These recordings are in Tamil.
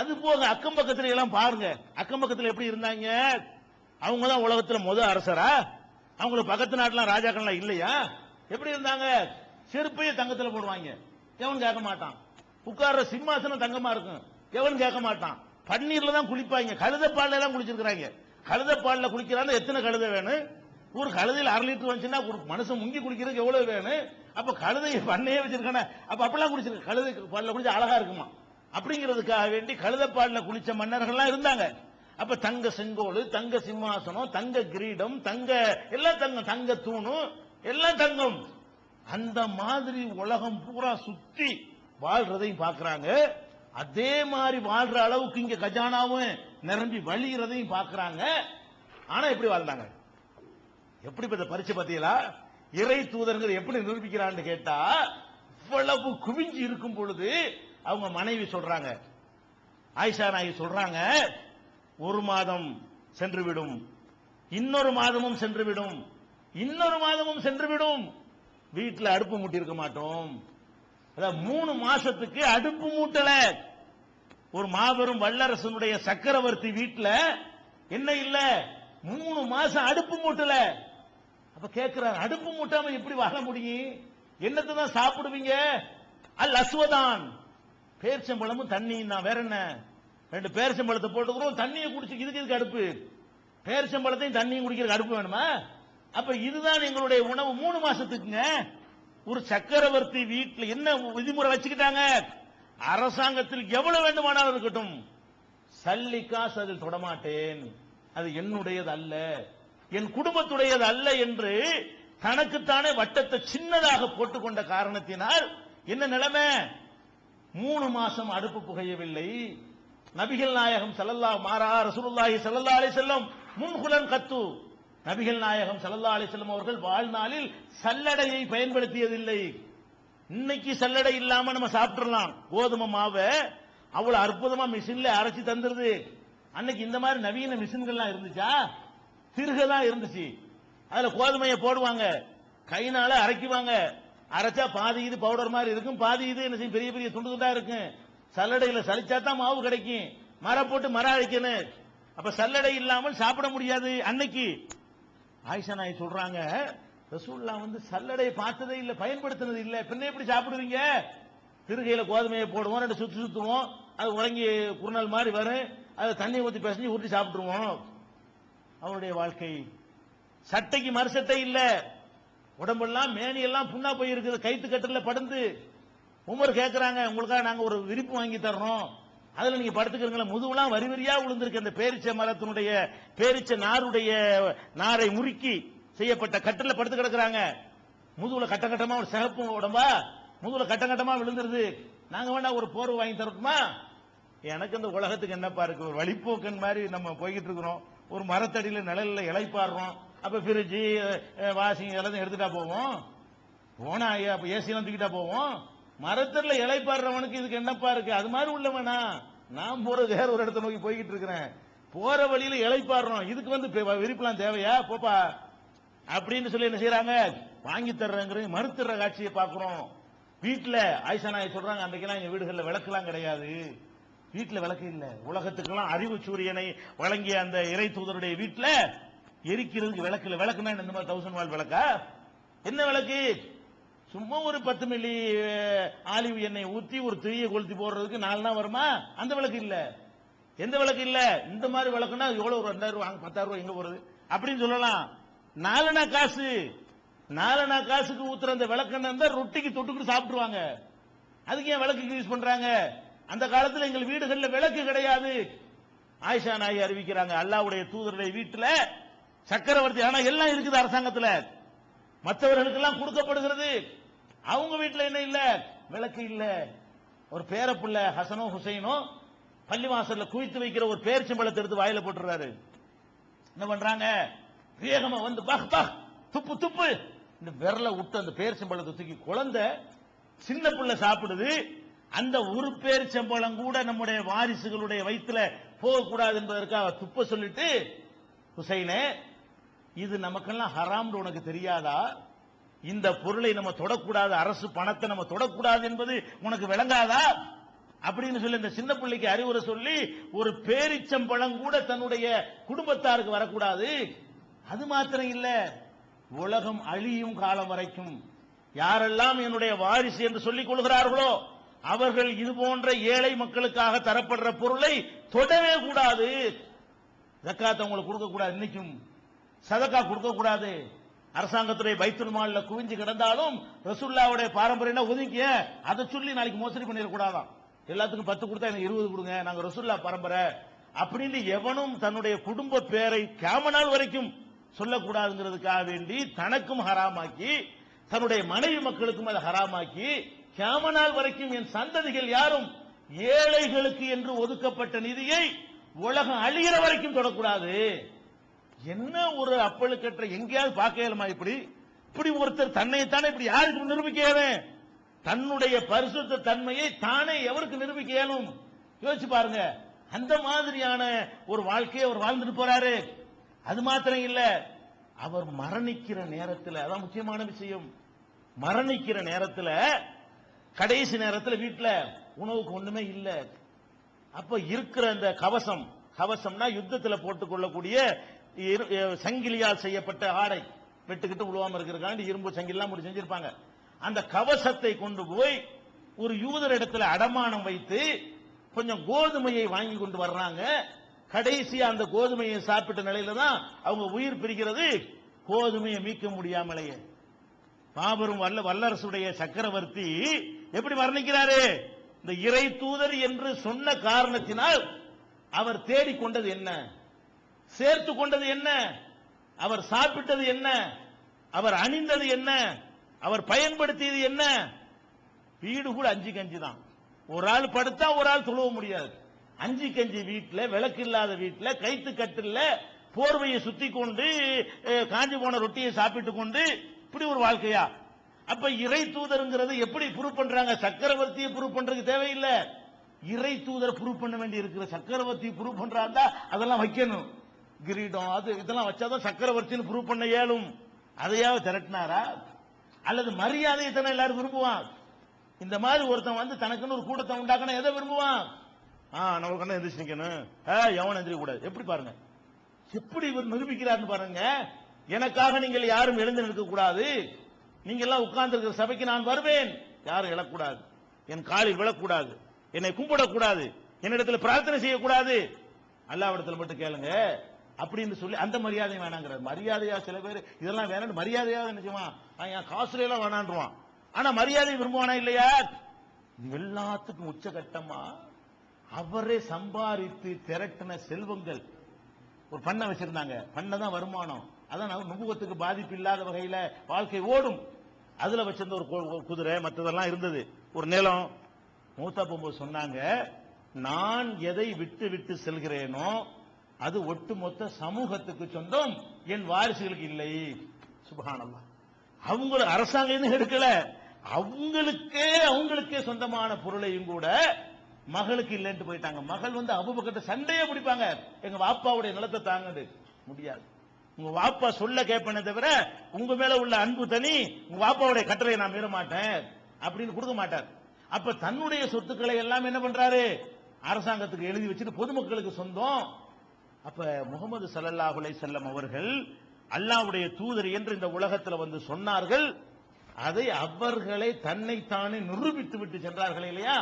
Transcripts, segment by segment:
அது போக அக்கம் பக்கத்துல எல்லாம் பாருங்க. அக்கம் பக்கத்துல எப்படி இருந்தாங்க? அவங்க தான் உலகத்துல முத அரசரா? அவங்களுக்கு பக்கத்து நாட்டுலாம் ராஜாக்கள்லாம் இல்லையா? எப்படி இருந்தாங்க? செருப்பையே தங்கத்துல போடுவாங்க. எவன் கேட்க மாட்டான். உட்கார்ற சிம்மாசனம் தங்கமா இருக்கும். எவன் கேட்க மாட்டான். பன்னீர்ல தான் குளிப்பாங்க. கழுத பால்ல தான் குளிச்சிருக்கிறாங்க. கழுத பால்ல குளிக்கிறாங்க எத்தனை கழுதை வேணும்? ஒரு கழுதையில் அரை லிட்டர் வந்துச்சுன்னா ஒரு மனுஷன் முங்கி குளிக்கிறதுக்கு எவ்வளவு வேணும்? அப்ப கழுதையை பண்ணையே வச்சிருக்கானே. அப்ப அப்பெல்லாம் குளிச்சிருக்கு கழுதை பால்ல குளிச்சு அழகா இருக்குமா? அப்படிங்கிறதுக்காக வேண்டி கழுதப்பாடில் குளிச்ச மன்னர்கள்லாம் இருந்தாங்க. அப்ப தங்க செங்கோல் தங்க சிம்மாசனம் தங்க கிரீடம் தங்க எல்லாம் தங்கம் தங்க தூணும் எல்லாம் தங்கம். அந்த மாதிரி உலகம் பூரா சுத்தி வாழ்றதையும் பாக்குறாங்க அதே மாதிரி வாழ்ற அளவுக்கு இங்க கஜானாவும் நிரம்பி வழிகிறதையும் பாக்குறாங்க ஆனா எப்படி வாழ்ந்தாங்க? எப்படி இப்ப இந்த பரிச்சை பத்தியலா இறை தூதர்கள் எப்படி நிரூபிக்கிறான்னு கேட்டா இவ்வளவு குவிஞ்சு இருக்கும் பொழுது அவங்க மனைவி சொல்றாங்க. ஆயிஷா நாயகி சொல்றாங்க ஒரு மாதம் சென்றுவிடும். இன்னொரு மாதமும் சென்றுவிடும். இன்னொரு மாதமும் சென்றுவிடும். வீட்டில் அடுப்பு மூட்டிருக்க மாட்டோம். அதான் மூணு மாசத்துக்கு அடுப்பு மூட்டல. ஒரு மாபெரும் வல்லரசனுடைய சக்கரவர்த்தி வீட்டில் என்ன இல்ல? மூணு மாசம் அடுப்பு மூட்டல. அப்ப கேக்குறாரு அடுப்பு மூட்டாம எப்படி வாழ முடியும்? என்னத்தை தான் சாப்பிடுவீங்க? அல் அஸ்வதான். பேரிச்சம்பழமும் தண்ணியும் நான் வேற என்ன? ரெண்டு பேரிச்சம்பழத்தை போட்டுக்கிறோம் தண்ணியை குடிச்சு இதுக்கு இதுக்கு அடுப்பு. பேரிச்சம்பழத்தையும் தண்ணியும் குடிக்கிறதுக்கு அடுப்பு வேணுமா? அப்ப இதுதான் எங்களுடைய உணவு. மூணு மாசத்துக்குங்க ஒரு சக்கரவர்த்தி வீட்டில் என்ன விதிமுறை வச்சுக்கிட்டாங்க? அரசாங்கத்தில் எவ்வளவு வேண்டுமானாலும் இருக்கட்டும். சல்லி காசு அதில் தொடமாட்டேன். அது என்னுடையது அல்ல. என் குடும்பத்துடையது அல்ல என்று தனக்குத்தானே வட்டத்தை சின்னதாக போட்டுக்கொண்ட காரணத்தினால் என்ன நிலைமை? மூணு மாசம் அடுப்பு புகையவில்லை. நபிகள் நாயகம் ஸல்லல்லாஹு மாறா ரசூலுல்லாஹி ஸல்லல்லாஹு அலி செல்லம் முன்குலன் கத்து. நபிகள் நாயகம் ஸல்லல்லாஹு அலி செல்லம் அவர்கள் வாழ்நாளில் சல்லடையை பயன்படுத்தியதில்லை. இன்னைக்கு சல்லடை இல்லாம நம்ம சாப்பிட்டுறலாம். கோதுமை மாவை அவ்வளவு அற்புதமா மிஷின்ல அரைச்சி தந்துருது. அன்னைக்கு இந்த மாதிரி நவீன மிஷின்கள்லாம் இருந்துச்சா? திருக தான் இருந்துச்சு. அதுல கோதுமையை போடுவாங்க. கைனால அரைக்குவாங்க. அரைச்சா பாதி இது பவுடர் மாதிரி இருக்கும் பாதி இது என்ன செய்யும் பெரிய பெரிய துண்டு துண்டா இருக்கும். சல்லடையில சலிச்சா தான் மாவு கிடைக்கும். மரம் போட்டு மரம் அழைக்கணும். அப்ப சல்லடை இல்லாமல் சாப்பிட முடியாது அன்னைக்கு. ஆயிஷா நாய் சொல்றாங்க ரசூல்லா வந்து சல்லடையை பார்த்ததே இல்லை பயன்படுத்தினது இல்லை. பின்ன எப்படி சாப்பிடுவீங்க? திருகையில கோதுமையை போடுவோம் ரெண்டு சுத்து சுத்துவோம் அது உறங்கி குறுநாள் மாதிரி வரும். அதை தண்ணி ஊற்றி பிசைஞ்சு ஊற்றி சாப்பிட்டுருவோம். அவருடைய வாழ்க்கை சட்டைக்கு மறுசட்டை இல்லை. உடம்பெல்லாம் மேனி எல்லாம் புண்ணா போய் இருக்குது கைத்து கட்டில படுந்து உமர் கேட்கறாங்க உங்களுக்காக நாங்க ஒரு விரிப்பு வாங்கி தர்றோம். அதுல நீங்க படுத்துக்கிறீங்களா? முதுகுலாம் வரி வரியா விழுந்திருக்கு அந்த பேரிச்ச மரத்தினுடைய பேரிச்ச நாருடைய நாரை முறுக்கி செய்யப்பட்ட கட்டில படுத்து கிடக்குறாங்க. முதுகுல கட்ட கட்டமா ஒரு சிகப்பு உடம்பா? முதுகுல கட்ட கட்டமா விழுந்துருது. நாங்க வேணா ஒரு போர்வை வாங்கி தரட்டுமா? எனக்கு இந்த உலகத்துக்கு என்னப்பா இருக்கு? ஒரு வழிப்போக்கன் மாதிரி நம்ம போய்கிட்டு இருக்கிறோம். ஒரு மரத்தடியில நிழலில் இலைப்பாடுறோம். அப்ப ஃப்ரிட்ஜு வாஷிங் எல்லாத்தையும் எடுத்துட்டா போவோம். போனா ஐயா, அப்ப ஏசி எல்லாம் தூக்கிட்டா போவோம். மரத்தில் இலைப்பாடுறவனுக்கு இதுக்கு என்னப்பா இருக்கு? அது மாதிரி உள்ளவனா? நான் போறது வேற ஒரு இடத்த நோக்கி போய்கிட்டு இருக்கிறேன். போற வழியில இலைப்பாடுறோம் இதுக்கு வந்து விரிப்பெல்லாம் தேவையா? போப்பா. அப்படின்னு சொல்லி என்ன செய்யறாங்க வாங்கி தர்றேங்கிறது மறுத்துற காட்சியை பாக்குறோம் வீட்டுல ஆயிஷா நாய் சொல்றாங்க அன்றைக்கெல்லாம் எங்க வீடுகளில் விளக்குலாம் கிடையாது. வீட்டுல விளக்கு இல்ல. உலகத்துக்கெல்லாம் அறிவு சூரியனை வழங்கிய அந்த இறை தூதருடைய வீட்டுல எரிக்கிறதுக்கு விளக்கு இல்லை விளக்குனா என்ன இந்த மாதிரி தௌசண்ட் வால் விளக்கா? என்ன விளக்கு? சும்மா ஒரு பத்து மில்லி ஆலிவ் எண்ணெய் ஊற்றி ஒரு தீயை கொளுத்தி போடுறதுக்கு நாலு நாள் வருமா? அந்த விளக்கு இல்லை. எந்த விளக்கு இல்லை? இந்த மாதிரி விளக்குனா எவ்வளோ ஒரு ரெண்டாயிரம் ரூபா பத்தாயிரம் ரூபாய் எங்க போறது? அப்படின்னு சொல்லலாம். நாலனா காசு. நாலனா காசுக்கு ஊத்துற அந்த விளக்கெண்ணெய் தான் ரொட்டிக்கு தொட்டுக்கிட்டு சாப்பிட்டுருவாங்க. அதுக்கு ஏன் விளக்கு யூஸ் பண்றாங்க? அந்த காலத்தில் எங்கள் வீடுகளில் விளக்கு கிடையாது. ஆயிஷா நாயி அறிவிக்கிறாங்க அல்லாவுடைய தூதருடைய வீட்டில் சக்கரவர்த்தி ஆனா எல்லாம் இருக்குது அரசாங்கத்துல. மற்றவர்களுக்கெல்லாம் கொடுக்கப்படுகிறது. அவங்க வீட்டுல என்ன இல்ல? விளக்கு இல்ல. ஒரு பேரப்புள்ள ஹசனோ ஹுசைனோ பள்ளிவாசல்ல குவித்து வைக்கிற ஒரு பேரிச்சம்பழத்தை எடுத்து வாயில போட்டுறாரு என்ன பண்றாங்க? வேகமா வந்து பஹ் பஹ் துப்பு துப்பு. இந்த விரல விட்டு அந்த பேரிச்சம்பழத்தை தூக்கி குழந்தை சின்ன புள்ள சாப்பிடுது. அந்த ஒரு பேரிச்சம்பழம் கூட நம்முடைய வாரிசுகளுடைய வயிற்றுல போகக்கூடாது என்பதற்காக துப்ப சொல்லிட்டு ஹுசைனே இது நமக்கெல்லாம் ஹராம்னு உனக்கு தெரியாதா? இந்த பொருளை நம்ம தொடக்கூடாது அரசு பணத்தை நம்ம தொடக்கூடாது என்பது உனக்கு விளங்காதா? அப்படின்னு சொல்லி இந்த சின்ன பிள்ளைக்கு அறிவுரை சொல்லி ஒரு பேரிச்சம்பழம் கூட தன்னுடைய குடும்பத்தாருக்கு வரக்கூடாது. அது மாத்திரம் இல்ல உலகம் அழியும் காலம் வரைக்கும். யாரெல்லாம் என்னுடைய வாரிசு என்று சொல்லிக் கொள்கிறார்களோ அவர்கள் இது போன்ற ஏழை மக்களுக்காக தரப்படுற பொருளை தொடவே கூடாது. ஜக்காத் அவங்களுக்கு கொடுக்க கூடாது. இன்னைக்கும் சதக்கா கொடுக்க கூடாது அரசாங்கத்துடைய பைத்துல் மால்ல குவிஞ்சு கிடந்தாலும் ரசுல்லாவுடைய பாரம்பரியம் ஒதுக்கிய அதை சொல்லி நாளைக்கு மோசடி பண்ணிடக்கூடாதாம் எல்லாத்துக்கும் பத்து கொடுத்தா எனக்கு இருபது கொடுங்க. நாங்க ரசுல்லா பரம்பரை. அப்படின்னு எவனும் தன்னுடைய குடும்ப பேரை கேமனால் வரைக்கும் சொல்லக்கூடாதுங்கிறதுக்காக வேண்டி தனக்கும் ஹராமாக்கி தன்னுடைய மனைவி மக்களுக்கும் அதை ஹராமாக்கி கேமனால் வரைக்கும் என் சந்ததிகள் யாரும் ஏழைகளுக்கு என்று ஒதுக்கப்பட்ட நிதியை உலகம் அழிகிற வரைக்கும் தொடக்கூடாது. என்ன ஒரு அப்பழுக்கற்ற எங்கேயாவது பார்க்க இயலுமா இப்படி? இப்படி ஒருத்தர் தன்னைத்தானே இப்படி யாருக்கு நிரூபிக்க தன்னுடைய பரிசுத்த தன்மையை தானே எவருக்கு நிரூபிக்க இயலும்? யோசிச்சு பாருங்க. அந்த மாதிரியான ஒரு வாழ்க்கையை அவர் வாழ்ந்துட்டு போறாரு. அது மாத்திரம் இல்ல அவர் மரணிக்கிற நேரத்தில் அதான் முக்கியமான விஷயம் மரணிக்கிற நேரத்தில் கடைசி நேரத்தில் வீட்டுல உணவுக்கு ஒண்ணுமே இல்லை. அப்ப இருக்கிற அந்த கவசம் கவசம்னா யுத்தத்துல போட்டுக் கொள்ளக்கூடிய சங்கிலியால் செய்யப்பட்ட ஆடை வெட்டுக்கிட்டு உழுவாம இருக்கிறதுக்காண்டி இரும்பு சங்கிலாம் முடி செஞ்சிருப்பாங்க. அந்த கவசத்தை கொண்டு போய் ஒரு யூதர் இடத்துல அடமானம் வைத்து கொஞ்சம் கோதுமையை வாங்கி கொண்டு வர்றாங்க. கடைசியா அந்த கோதுமையை சாப்பிட்ட நிலையில தான் அவங்க உயிர் பிரிக்கிறது கோதுமையை மீட்க முடியாமலேயே. மாபெரும் வல்ல வல்லரசுடைய சக்கரவர்த்தி எப்படி வர்ணிக்கிறாரு? இந்த இறை தூதர் என்று சொன்ன காரணத்தினால் அவர் தேடிக்கொண்டது என்ன? சேர்த்து கொண்டது என்ன? அவர் சாப்பிட்டது என்ன? அவர் அணிந்தது என்ன? அவர் பயன்படுத்தியது என்ன? வீடு கூட அஞ்சு கஞ்சி தான். ஒரு ஆள் படுத்தா ஒரு ஆள் துழுவ முடியாது. அஞ்சு கஞ்சி வீட்டில் விளக்கு இல்லாத வீட்டில் கைத்து கட்டில் போர்வையை சுத்தி கொண்டு காஞ்சி போன ரொட்டியை சாப்பிட்டு கொண்டு இப்படி ஒரு வாழ்க்கையா? அப்ப இறை தூதருங்கிறது எப்படி ப்ரூவ் பண்றாங்க? சக்கரவர்த்தியை ப்ரூவ் பண்றதுக்கு தேவையில்லை. இறை தூதர் ப்ரூவ் பண்ண வேண்டி இருக்கிற சக்கரவர்த்தி ப்ரூவ் பண்றாருந்தா அதெல்லாம் வைக்கணும். கிரீடம் அது இதெல்லாம் வச்சாதான் சக்கரவர்த்தின்னு ப்ரூவ் பண்ண இயலும். அதையாவது திரட்டினாரா? அல்லது மரியாதையை தானே எல்லாரும் விரும்புவான்? இந்த மாதிரி ஒருத்தன் வந்து தனக்குன்னு ஒரு கூட்டத்தை உண்டாக்கணும் எதை விரும்புவான்? ஆ நம்ம கண்ணை எந்திரிச்சு நிக்கணும்? ஆ எவன் எந்திரிக்க கூடாது எப்படி பாருங்க? எப்படி இவர் நிரூபிக்கிறார்னு பாருங்க. எனக்காக நீங்கள் யாரும் எழுந்து நிற்க கூடாது நீங்க எல்லாம் உட்கார்ந்து இருக்கிற சபைக்கு நான் வருவேன். யாரும் எழக்கூடாது. என் காலில் விழக்கூடாது. என்னை கும்பிடக்கூடாது. என்னிடத்துல பிரார்த்தனை செய்யக்கூடாது. அல்லாவிடத்தில் மட்டும் கேளுங்க. அப்படின்னு சொல்லி அந்த மரியாதை வேணாங்கிறார். மரியாதையா சில பேர் இதெல்லாம் வேணும் மரியாதையாக நினைச்சுமா என் காசுல எல்லாம் வேணான்றுவான். ஆனா மரியாதை விரும்புவானா இல்லையா? எல்லாத்துக்கும் உச்சகட்டமா அவரே சம்பாதித்து திரட்டின செல்வங்கள் ஒரு பண்ணை வச்சிருந்தாங்க. பண்ணை தான் வருமானம். அதான் நம்ம பாதிப்பு இல்லாத வகையில வாழ்க்கை ஓடும். அதுல வச்சிருந்த ஒரு குதிரை மற்றதெல்லாம் இருந்தது. ஒரு நிலம். மூத்தா போகும்போது சொன்னாங்க நான் எதை விட்டு விட்டு செல்கிறேனோ அது ஒட்டுமொத்த சமூகத்துக்கு சொந்தம். என் வாரிசுகளுக்கு இல்லை. சுபஹானல்லாஹ் அவங்க அரசாங்கம் எடுக்கல. அவங்களுக்கே அவங்களுக்கே சொந்தமான பொருளையும் கூட மகளுக்கு இல்லைன்ட்டு போயிட்டாங்க. மகள் வந்து அபுபக்கத்தை சண்டையே பிடிப்பாங்க. எங்க வாப்பாவுடைய நிலத்தை தாங்குது முடியாது. உங்க வாப்பா சொல்ல கேட்பேனே தவிர உங்க மேல உள்ள அன்பு தனி உங்க வாப்பாவுடைய கட்டளை நான் மீற மாட்டேன் அப்படின்னு கொடுக்க மாட்டார். அப்ப தன்னுடைய சொத்துக்களை எல்லாம் என்ன பண்றாரு? அரசாங்கத்துக்கு எழுதி வச்சுட்டு பொதுமக்களுக்கு சொந்தம். அப்ப முகமது ஸல்லல்லாஹு செல்லம் அவர்கள் அல்லாஹ்வுடைய தூதர் என்று இந்த உலகத்தில் வந்து சொன்னார்கள். அதை அவர்களை தன்னைத்தானே நிரூபித்து விட்டு சென்றார்கள் இல்லையா?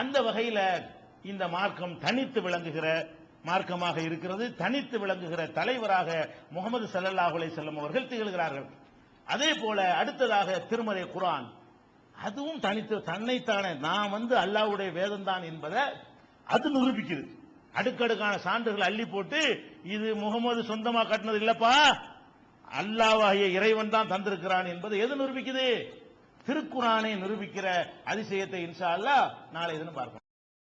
அந்த வகையில இந்த மார்க்கம் தனித்து விளங்குகிற மார்க்கமாக இருக்கிறது. தனித்து விளங்குகிற தலைவராக முகமது சல்லல்லாஹுலை செல்லம் அவர்கள் திகழ்கிறார்கள். அதே போல அடுத்ததாக திருமறை குரான் அதுவும் தனித்து தன்னைத்தானே. நான் வந்து அல்லாஹ்வுடைய வேதம் தான் என்பதை அது நிரூபிக்கிறது. அடுக்கடுக்கான சான்றுகளை அள்ளி போட்டு இது முகமது சொந்தமா கட்டினது இல்லப்பா. அல்லாவாகிய இறைவன் தான் தந்திருக்கிறான் என்பது எது நிரூபிக்குது? திருக்குறானை நிரூபிக்கிற அதிசயத்தை இன்ஷா அல்லா நாளை எதுன்னு பார்க்கணும்